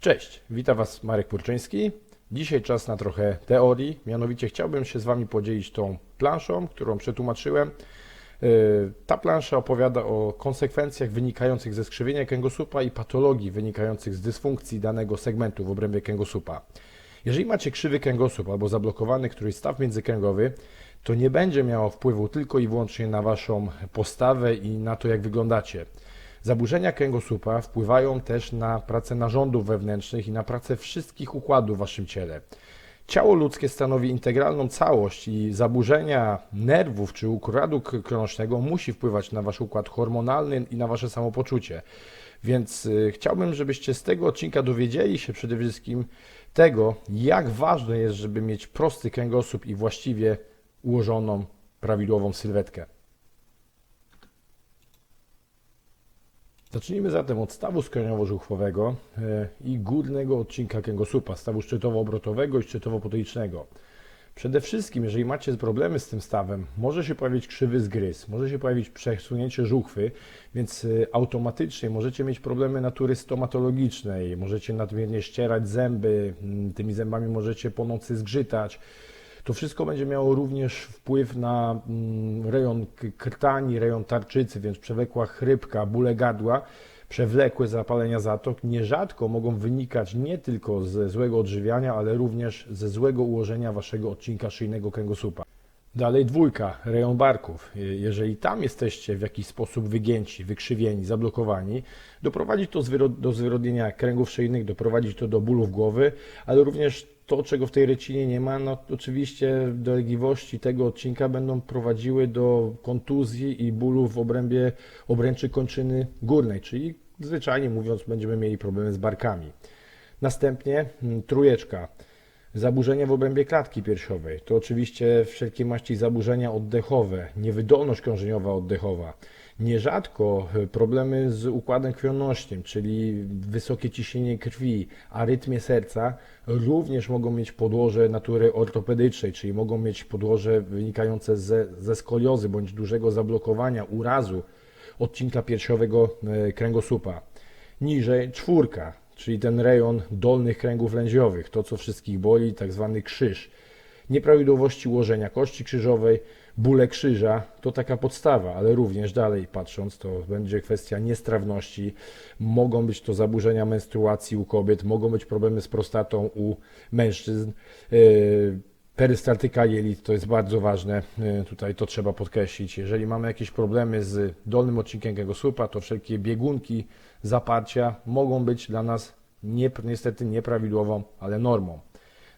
Cześć, witam Was Marek Purczyński. Dzisiaj czas na trochę teorii, mianowicie chciałbym się z Wami podzielić tą planszą, którą przetłumaczyłem. Yy, Ta plansza opowiada o konsekwencjach wynikających ze skrzywienia kręgosłupa i patologii wynikających z dysfunkcji danego segmentu w obrębie kręgosłupa. Jeżeli macie krzywy kręgosłup albo zablokowany któryś staw międzykręgowy, to nie będzie miało wpływu tylko i wyłącznie na Waszą postawę i na to, jak wyglądacie. Zaburzenia kręgosłupa wpływają też na pracę narządów wewnętrznych i na pracę wszystkich układów w Waszym ciele. Ciało ludzkie stanowi integralną całość i zaburzenia nerwów czy układu krążnego musi wpływać na Wasz układ hormonalny i na Wasze samopoczucie. Więc y, chciałbym, żebyście z tego odcinka dowiedzieli się przede wszystkim tego, jak ważne jest, żeby mieć prosty kręgosłup i właściwie ułożoną, prawidłową sylwetkę. Zacznijmy zatem od stawu skroniowo-żuchwowego e, i górnego odcinka kręgosłupa, stawu szczytowo-obrotowego i szczytowo-potylicznego. Przede wszystkim, jeżeli macie problemy z tym stawem, może się pojawić krzywy zgryz, może się pojawić przesunięcie żuchwy, więc e, automatycznie możecie mieć problemy natury stomatologicznej, możecie nadmiernie ścierać zęby, tymi zębami możecie po nocy zgrzytać. To wszystko będzie miało również wpływ na mm, rejon krtani, rejon tarczycy, więc przewlekła chrypka, bóle gardła, przewlekłe zapalenia zatok nierzadko mogą wynikać nie tylko ze złego odżywiania, ale również ze złego ułożenia waszego odcinka szyjnego kręgosłupa. Dalej dwójka, rejon barków. Je- Jeżeli tam jesteście w jakiś sposób wygięci, wykrzywieni, zablokowani, doprowadzi to do zwyrodnienia kręgów szyjnych, doprowadzi to do bólów głowy, ale również to, czego w tej rycinie nie ma, no oczywiście dolegliwości tego odcinka będą prowadziły do kontuzji i bólów w obrębie obręczy kończyny górnej, czyli zwyczajnie mówiąc będziemy mieli problemy z barkami. Następnie mm, trójeczka. Zaburzenia w obrębie klatki piersiowej. To oczywiście wszelkie maści zaburzenia oddechowe, niewydolność krążeniowa oddechowa. Nierzadko e, problemy z układem krwionośnym, czyli wysokie ciśnienie krwi, arytmie serca, również mogą mieć podłoże natury ortopedycznej, czyli mogą mieć podłoże wynikające ze, ze skoliozy bądź dużego zablokowania, urazu odcinka piersiowego e, kręgosłupa. Niżej czwórka, czyli ten rejon dolnych kręgów lędźwiowych, to co wszystkich boli, tak zwany krzyż. Nieprawidłowości ułożenia kości krzyżowej, bóle krzyża to taka podstawa, ale również dalej patrząc, to będzie kwestia niestrawności, mogą być to zaburzenia menstruacji u kobiet, mogą być problemy z prostatą u mężczyzn. Yy, Perystaltyka jelit to jest bardzo ważne, yy, tutaj to trzeba podkreślić. Jeżeli mamy jakieś problemy z dolnym odcinkiem kręgosłupa, to wszelkie biegunki, zaparcia mogą być dla nas nie, niestety nieprawidłową, ale normą.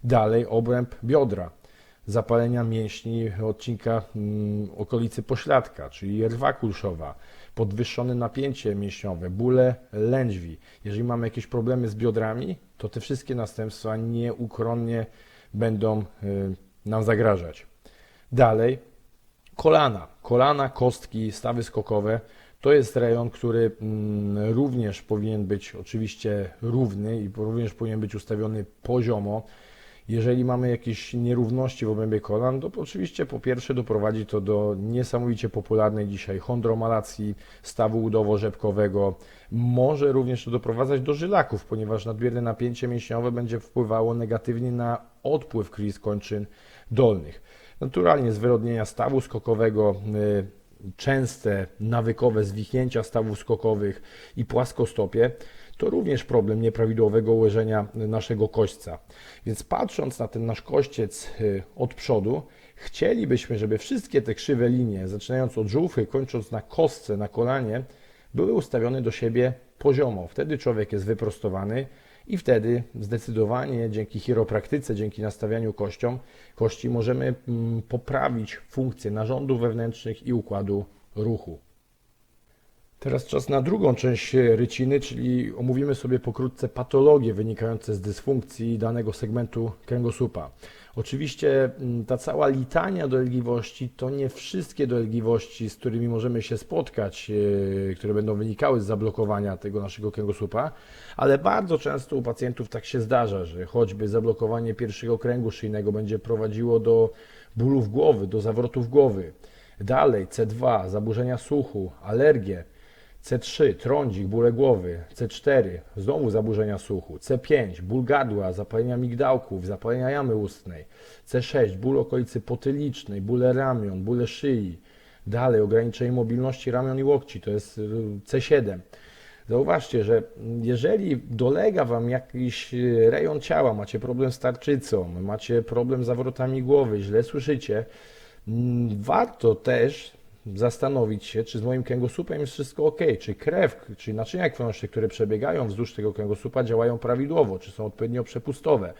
Dalej obręb biodra, zapalenia mięśni odcinka mm, okolicy pośladka, czyli rwa kulszowa, podwyższone napięcie mięśniowe, bóle lędźwi. Jeżeli mamy jakieś problemy z biodrami, to te wszystkie następstwa nieuchronnie będą y, nam zagrażać. Dalej, kolana. Kolana, kostki, stawy skokowe to jest rejon, który mm, również powinien być oczywiście równy i również powinien być ustawiony poziomo. Jeżeli mamy jakieś nierówności w obrębie kolan, to oczywiście po pierwsze doprowadzi to do niesamowicie popularnej dzisiaj chondromalacji stawu udowo-rzepkowego. Może również to doprowadzać do żylaków, ponieważ nadmierne napięcie mięśniowe będzie wpływało negatywnie na odpływ krwi z kończyn dolnych. Naturalnie zwyrodnienia stawu skokowego, y, częste nawykowe zwichnięcia stawów skokowych i płaskostopie to również problem nieprawidłowego ułożenia naszego kośćca. Więc patrząc na ten nasz kościec y, od przodu, chcielibyśmy, żeby wszystkie te krzywe linie, zaczynając od żółchy, kończąc na kostce, na kolanie, były ustawione do siebie poziomo. Wtedy człowiek jest wyprostowany i wtedy zdecydowanie dzięki chiropraktyce, dzięki nastawianiu kością, kości możemy mm, poprawić funkcję narządów wewnętrznych i układu ruchu. Teraz czas na drugą część ryciny, czyli omówimy sobie pokrótce patologie wynikające z dysfunkcji danego segmentu kręgosłupa. Oczywiście mm, ta cała litania dolegliwości to nie wszystkie dolegliwości, z którymi możemy się spotkać, yy, które będą wynikały z zablokowania tego naszego kręgosłupa, ale bardzo często u pacjentów tak się zdarza, że choćby zablokowanie pierwszego kręgu szyjnego będzie prowadziło do bólów głowy, do zawrotów głowy. Dalej C2, zaburzenia słuchu, alergie. C3 trądzik, bóle głowy, C4 znowu zaburzenia słuchu, C5 ból gardła, zapalenia migdałków, zapalenia jamy ustnej, C6 ból okolicy potylicznej, bóle ramion, bóle szyi, dalej ograniczenie mobilności ramion i łokci, to jest y, C7. Zauważcie, że jeżeli dolega Wam jakiś y, rejon ciała, macie problem z tarczycą, macie problem z zawrotami głowy, źle słyszycie, mm, warto też zastanowić się, czy z moim kręgosłupem jest wszystko ok, czy krew, czy naczynia krwionośne, które przebiegają wzdłuż tego kręgosłupa działają prawidłowo, czy są odpowiednio przepustowe,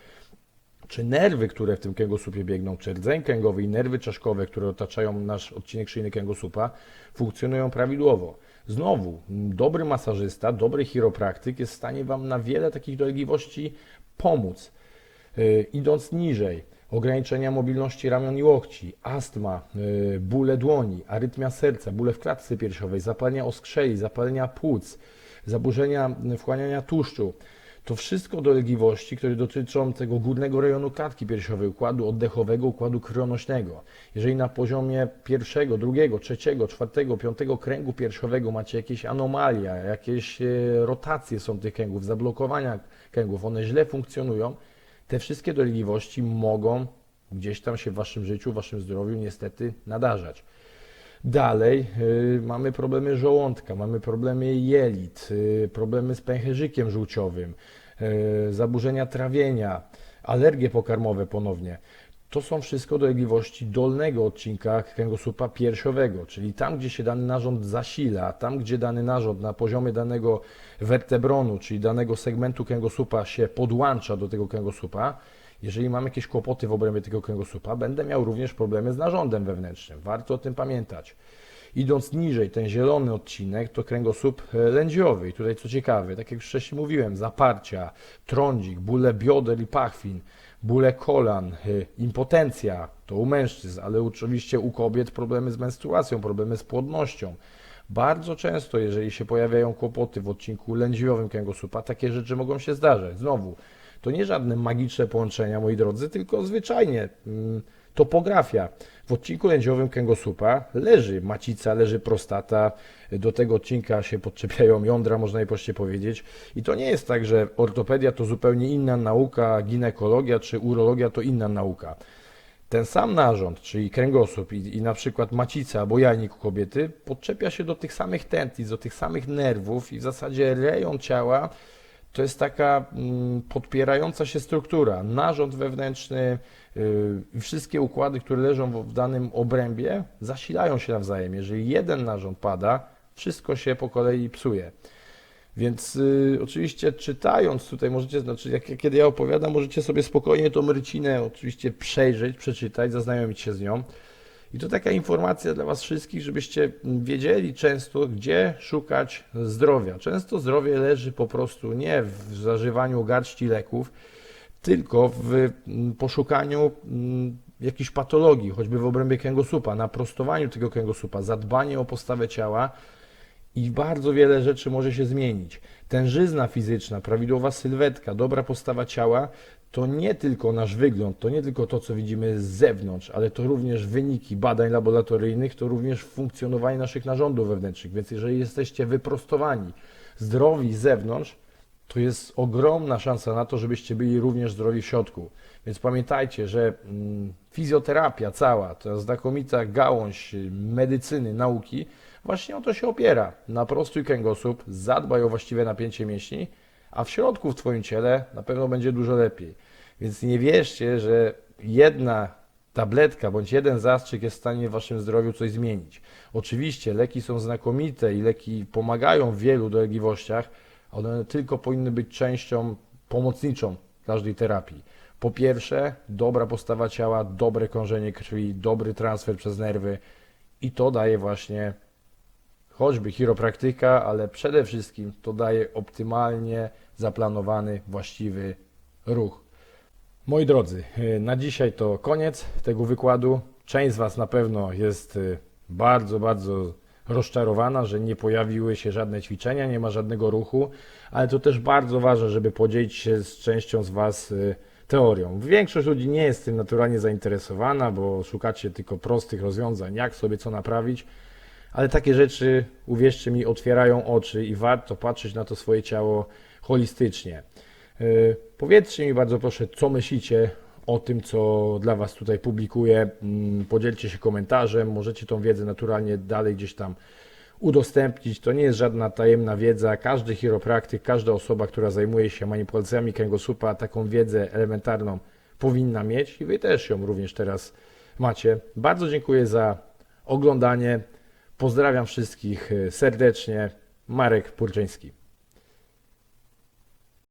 czy nerwy, które w tym kręgosłupie biegną, czy rdzeń kręgowy i nerwy czaszkowe, które otaczają nasz odcinek szyjny kręgosłupa, funkcjonują prawidłowo. Znowu, dobry masażysta, dobry chiropraktyk jest w stanie Wam na wiele takich dolegliwości pomóc. Yy, idąc niżej, ograniczenia mobilności ramion i łokci, astma, yy, bóle dłoni, arytmia serca, bóle w klatce piersiowej, zapalenia oskrzeli, zapalenia płuc, zaburzenia wchłaniania tłuszczu. To wszystko dolegliwości, które dotyczą tego górnego rejonu klatki piersiowej, układu oddechowego, układu krwionośnego. Jeżeli na poziomie pierwszego, drugiego, trzeciego, czwartego, piątego kręgu piersiowego macie jakieś anomalia, jakieś e, rotacje są tych kręgów, zablokowania kręgów, one źle funkcjonują, te wszystkie dolegliwości mogą gdzieś tam się w waszym życiu, w waszym zdrowiu niestety nadarzać. Dalej y, mamy problemy żołądka, mamy problemy jelit, y, problemy z pęcherzykiem żółciowym, y, zaburzenia trawienia, alergie pokarmowe ponownie. To są wszystko dolegliwości dolnego odcinka kręgosłupa piersiowego, czyli tam, gdzie się dany narząd zasila, tam, gdzie dany narząd na poziomie danego wertebronu, czyli danego segmentu kręgosłupa się podłącza do tego kręgosłupa, jeżeli mam jakieś kłopoty w obrębie tego kręgosłupa, będę miał również problemy z narządem wewnętrznym. Warto o tym pamiętać. Idąc niżej, ten zielony odcinek to kręgosłup e, lędziowy. I tutaj co ciekawe, tak jak już wcześniej mówiłem, zaparcia, trądzik, bóle bioder i pachwin, bóle kolan, e, impotencja, to u mężczyzn, ale oczywiście u kobiet problemy z menstruacją, problemy z płodnością. Bardzo często, jeżeli się pojawiają kłopoty w odcinku lędźwiowym kręgosłupa, takie rzeczy mogą się zdarzać. Znowu, to nie żadne magiczne połączenia, moi drodzy, tylko zwyczajnie mm, topografia. W odcinku lędziowym kręgosłupa leży macica, leży prostata, do tego odcinka się podczepiają jądra, można je prościej powiedzieć. I to nie jest tak, że ortopedia to zupełnie inna nauka, ginekologia czy urologia to inna nauka. Ten sam narząd, czyli kręgosłup i, i na przykład macica albo jajnik u kobiety, podczepia się do tych samych tętnic, do tych samych nerwów i w zasadzie rejon ciała to jest taka mm, podpierająca się struktura. Narząd wewnętrzny wszystkie układy, które leżą w, danym obrębie, zasilają się nawzajem. Jeżeli jeden narząd pada, wszystko się po kolei psuje. Więc y, oczywiście czytając tutaj możecie, znaczy jak- kiedy ja opowiadam, możecie sobie spokojnie tą rycinę oczywiście przejrzeć, przeczytać, zaznajomić się z nią. I to taka informacja dla Was wszystkich, żebyście wiedzieli często, gdzie szukać zdrowia. Często zdrowie leży po prostu nie w zażywaniu garści leków, tylko w mm, poszukaniu mm, jakichś patologii, choćby w obrębie kręgosłupa, na prostowaniu tego kręgosłupa, zadbanie o postawę ciała i bardzo wiele rzeczy może się zmienić. Tężyzna fizyczna, prawidłowa sylwetka, dobra postawa ciała to nie tylko nasz wygląd, to nie tylko to, co widzimy z zewnątrz, ale to również wyniki badań laboratoryjnych, to również funkcjonowanie naszych narządów wewnętrznych. Więc jeżeli jesteście wyprostowani, zdrowi z zewnątrz, to jest ogromna szansa na to, żebyście byli również zdrowi w środku. Więc pamiętajcie, że mm, fizjoterapia cała, to znakomita gałąź y, medycyny, nauki, właśnie o to się opiera. Na prostój kręgosłup, zadbaj o właściwe napięcie mięśni, a w środku w Twoim ciele na pewno będzie dużo lepiej. Więc nie wierzcie, że jedna tabletka bądź jeden zastrzyk jest w stanie w Waszym zdrowiu coś zmienić. Oczywiście leki są znakomite i leki pomagają w wielu dolegliwościach, one tylko powinny być częścią pomocniczą każdej terapii. Po pierwsze, dobra postawa ciała, dobre krążenie krwi, dobry transfer przez nerwy i to daje właśnie choćby chiropraktyka, ale przede wszystkim to daje optymalnie zaplanowany, właściwy ruch. Moi drodzy, y, na dzisiaj to koniec tego wykładu. Część z Was na pewno jest y, bardzo, bardzo rozczarowana, że nie pojawiły się żadne ćwiczenia, nie ma żadnego ruchu, ale to też bardzo ważne, żeby podzielić się z częścią z Was y, teorią. Większość ludzi nie jest tym naturalnie zainteresowana, bo szukacie tylko prostych rozwiązań, jak sobie co naprawić, ale takie rzeczy, uwierzcie mi, otwierają oczy i warto patrzeć na to swoje ciało holistycznie. Yy, Powiedzcie mi bardzo proszę, co myślicie o tym, co dla Was tutaj publikuję. Mm, Podzielcie się komentarzem, możecie tą wiedzę naturalnie dalej gdzieś tam udostępnić. To nie jest żadna tajemna wiedza. Każdy chiropraktyk, każda osoba, która zajmuje się manipulacjami kręgosłupa, taką wiedzę elementarną powinna mieć i Wy też ją również teraz macie. Bardzo dziękuję za oglądanie. Pozdrawiam wszystkich e, serdecznie. Marek Purczyński.